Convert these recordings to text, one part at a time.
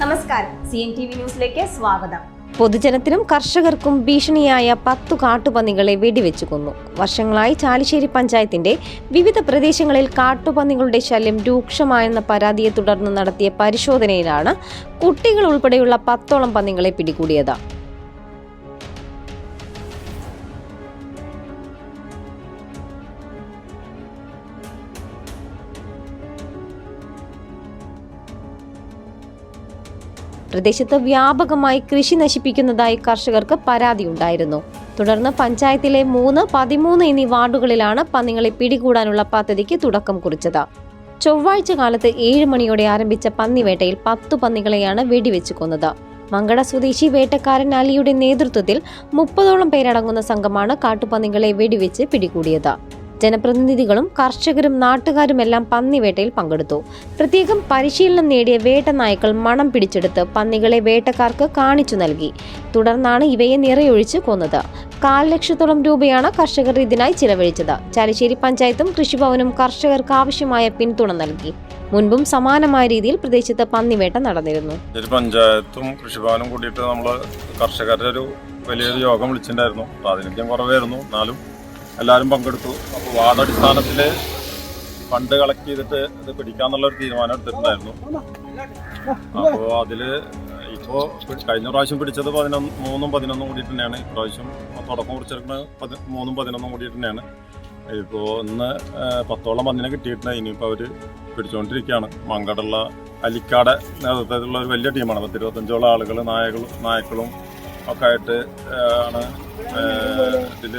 നമസ്കാരം. C N T V ന്യൂസിലേക്ക് സ്വാഗതം. പൊതുജനത്തിനും കർഷകർക്കും ഭീഷണിയായ പത്തു കാട്ടുപന്നികളെ വെടിവെച്ചു കൊന്നു. വർഷങ്ങളായി ചാലിശ്ശേരി പഞ്ചായത്തിന്റെ വിവിധ പ്രദേശങ്ങളിൽ കാട്ടുപന്നികളുടെ ശല്യം രൂക്ഷമായെന്ന പരാതിയെ തുടർന്ന് നടത്തിയ പരിശോധനയിലാണ് കുട്ടികൾ ഉൾപ്പെടെയുള്ള പത്തോളം പന്നികളെ പിടികൂടിയത്. പ്രദേശത്ത് വ്യാപകമായി കൃഷി നശിപ്പിക്കുന്നതായി കർഷകർക്ക് പരാതിയുണ്ടായിരുന്നു. തുടർന്ന് പഞ്ചായത്തിലെ മൂന്ന് പതിമൂന്ന് എന്നീ വാർഡുകളിലാണ് പന്നികളെ പിടികൂടാനുള്ള പദ്ധതിക്ക് തുടക്കം കുറിച്ചത്. ചൊവ്വാഴ്ച കാലത്ത് ഏഴ് മണിയോടെ ആരംഭിച്ച പന്നിവേട്ടയിൽ പത്തു പന്നികളെയാണ് വെടിവെച്ചു കൊന്നത്. മങ്കട സ്വദേശി വേട്ടക്കാരൻ അലിയുടെ നേതൃത്വത്തിൽ മുപ്പതോളം പേരടങ്ങുന്ന സംഘമാണ് കാട്ടുപന്നികളെ വെടിവെച്ച് പിടികൂടിയത്. ജനപ്രതിനിധികളും കർഷകരും നാട്ടുകാരുമെല്ലാം പന്നിവേട്ടയിൽ പങ്കെടുത്തു. പ്രത്യേകം പരിശീലനം നേടിയ വേട്ട നായ്ക്കൾ മണം പിടിച്ചെടുത്ത് പന്നികളെ വേട്ടക്കാർക്ക് കാണിച്ചു നൽകി. തുടർന്നാണ് ഇവയെ നിറയൊഴിച്ച് കൊന്നത്. കാൽ ലക്ഷത്തോളം രൂപയാണ് കർഷകർ ഇതിനായി ചിലവഴിച്ചത്. ചാലിശ്ശേരി പഞ്ചായത്തും കൃഷിഭവനും കർഷകർക്ക് ആവശ്യമായ പിന്തുണ നൽകി. മുൻപും സമാനമായ രീതിയിൽ പ്രദേശത്ത് പന്നിവേട്ട നടന്നിരുന്നു. പഞ്ചായത്തും കൃഷിഭവനും കൂടിയിട്ട് നമ്മൾ കർഷകരുടെ ഒരു വലിയൊരു യോഗം വിളിച്ചിട്ടുണ്ടായിരുന്നു. പ്രാതിനിധ്യം കുറവായിരുന്നു. എന്നാലും എല്ലാവരും പങ്കെടുത്തു. അപ്പോൾ വാർഡടിസ്ഥാനത്തിൽ ഫണ്ട് കളക്ട് ചെയ്തിട്ട് ഇത് പിടിക്കാന്നുള്ള ഒരു തീരുമാനം എടുത്തിട്ടുണ്ടായിരുന്നു. അപ്പോൾ അതിൽ ഇപ്പോൾ കഴിഞ്ഞ പ്രാവശ്യം പിടിച്ചത് പതിനൊന്ന് മൂന്നും പതിനൊന്നും കൂടി തന്നെയാണ്. ഇപ്രാവശ്യം തുടക്കം കുറിച്ചെടുക്കുന്നത് പതി മൂന്നും പതിനൊന്നും കൂടി തന്നെയാണ്. ഇപ്പോൾ ഇന്ന് പത്തോളം പന്നിനെ കിട്ടിയിട്ടുണ്ട്. ഇനിയിപ്പോൾ അവർ പിടിച്ചുകൊണ്ടിരിക്കുകയാണ് മങ്കടുള്ള അലിക്കാട് നേതൃത്വത്തിലുള്ള ഒരു വലിയ ടീമാണ്. പത്ത് ഇരുപത്തഞ്ചോളം ആളുകൾ നായകളും നായക്കളും ഒക്കെ ആയിട്ട് ആണ് ഇതിൽ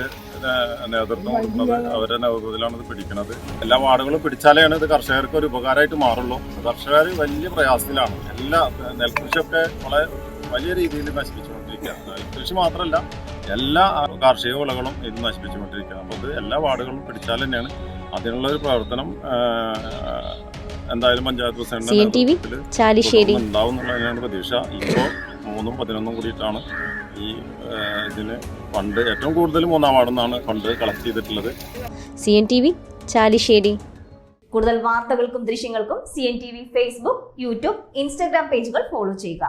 നേതൃത്വം കൊടുക്കുന്നത് അവരുടെ നേതൃത്വത്തിലാണ് ഇത് പിടിക്കുന്നത് എല്ലാ വാർഡുകളും പിടിച്ചാലാണ് ഇത് കർഷകർക്ക് ഒരു ഉപകാരമായിട്ട് മാറുള്ളൂ. കർഷകർ വലിയ പ്രയാസത്തിലാണ്. എല്ലാ നെൽകൃഷിയൊക്കെ വളരെ വലിയ രീതിയിൽ നശിപ്പിച്ചുകൊണ്ടിരിക്കുകയാണ്. നെൽകൃഷി മാത്രമല്ല എല്ലാ കാർഷിക വിളകളും ഇത് നശിപ്പിച്ചുകൊണ്ടിരിക്കുക അപ്പോൾ ഇത് എല്ലാ വാർഡുകളും പിടിച്ചാൽ തന്നെയാണ് അതിനുള്ള ഒരു പ്രവർത്തനം എന്തായാലും പഞ്ചായത്ത് പ്രസിഡന്റ് നേതൃത്വത്തിൽ ഉണ്ടാവും എന്നുള്ളതിനാണ് പ്രതീക്ഷ. ഇപ്പോൾ മൂന്നും പതിനൊന്നും കൂടിയിട്ടാണ് ഈ ഇതിന് ഫണ്ട്. ഏറ്റവും കൂടുതൽ മൂന്നാം വാർഡിൽ ഫണ്ട് കളക്ട് ചെയ്തിട്ടുള്ളത്. C N T V Chalissery കൂടുതൽ വാർത്തകൾക്കും ദൃശ്യങ്ങൾക്കും C N T V Facebook YouTube Instagram പേജുകൾ ഫോളോ ചെയ്യുക.